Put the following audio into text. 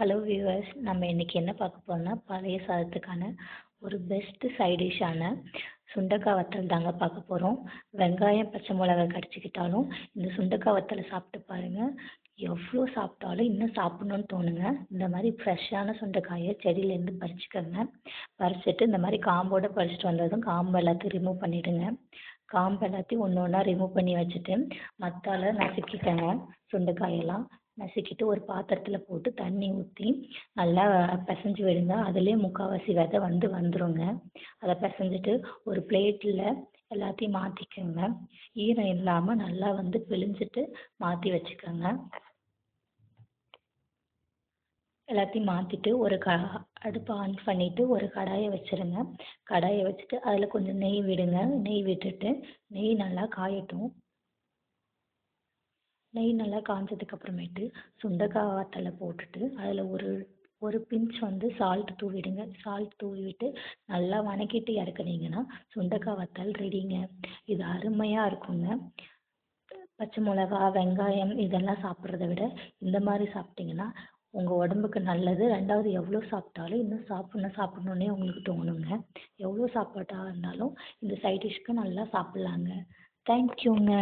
Hello viewers நம்ம இன்றைக்கி என்ன பார்க்க போகிறோம்னா பழைய சாதத்துக்கான ஒரு பெஸ்ட்டு சைடிஷ்ஷான சுண்டக்காய் வத்தல் தாங்க பார்க்க போகிறோம் வெங்காயம் பச்சை மிளகா கடிச்சிக்கிட்டாலும் இந்த சுண்டக்காய் வத்தலை சாப்பிட்டு பாருங்கள் எவ்வளோ சாப்பிட்டாலும் இன்னும் சாப்பிட்ணுன்னு தோணுங்க. இந்த மாதிரி ஃப்ரெஷ்ஷான சுண்டைக்காயை செடியிலேருந்து பறிச்சுக்கோங்க. பறிச்சுட்டு இந்த மாதிரி காம்போடு பறிச்சுட்டு வந்ததும் காம்பு எல்லாத்தையும் ரிமூவ் பண்ணிவிடுங்க காம்பு எல்லாத்தையும் ஒன்று ஒன்றா ரிமூவ் பண்ணி வச்சுட்டு மத்தால நசுக்கிக்கோங்க சுண்டைக்காயெல்லாம். நசுக்கிட்டு ஒரு பாத்திரத்தில் போட்டு தண்ணி ஊற்றி நல்லா பிசைஞ்சு விடுங்க. அதுலேயே முக்கால்வாசி விதை வந்து வந்துருங்க. அதை பிசைஞ்சிட்டு ஒரு பிளேட்டில் எல்லாத்தையும் மாற்றிக்கோங்க ஈரம் இல்லாமல் நல்லா வந்து பிழிஞ்சிட்டு மாற்றி வச்சுக்கோங்க. எல்லாத்தையும் மாற்றிட்டு ஒரு க அடுப்பை ஆன் பண்ணிவிட்டு ஒரு கடாயை வச்சுருங்க. கடாயை வச்சுட்டு அதில் கொஞ்சம் நெய் விடுங்க. நெய் விட்டுட்டு நெய் நல்லா காயட்டும். நெய் நல்லா காஞ்சதுக்கு அப்புறமேட்டு சுண்டைக்காய் வத்தலை போட்டுட்டு அதில் ஒரு ஒரு பிஞ்ச் வந்து சால்ட் தூவிடுங்க. சால்ட் தூவிவிட்டு நல்லா வதக்கிட்டு இறக்குனீங்கன்னா சுண்டக்காய் வத்தல் ரெடிங்க. இது அருமையாக இருக்குங்க. பச்சை மிளகா வெங்காயம் இதெல்லாம் சாப்பிட்றத விட இந்த மாதிரி சாப்பிட்டிங்கன்னா உங்கள் உடம்புக்கு நல்லது. ரெண்டாவது எவ்வளோ சாப்பிட்டாலும் இன்னும் சாப்பிட்ணும் சாப்பிட்ணுன்னே உங்களுக்கு தோணுங்க. எவ்வளோ சாப்பாட்டாக இருந்தாலும் இந்த சைட் டிஷ்க்கு நல்லா சாப்பிட்லாங்க. தேங்க்யூங்க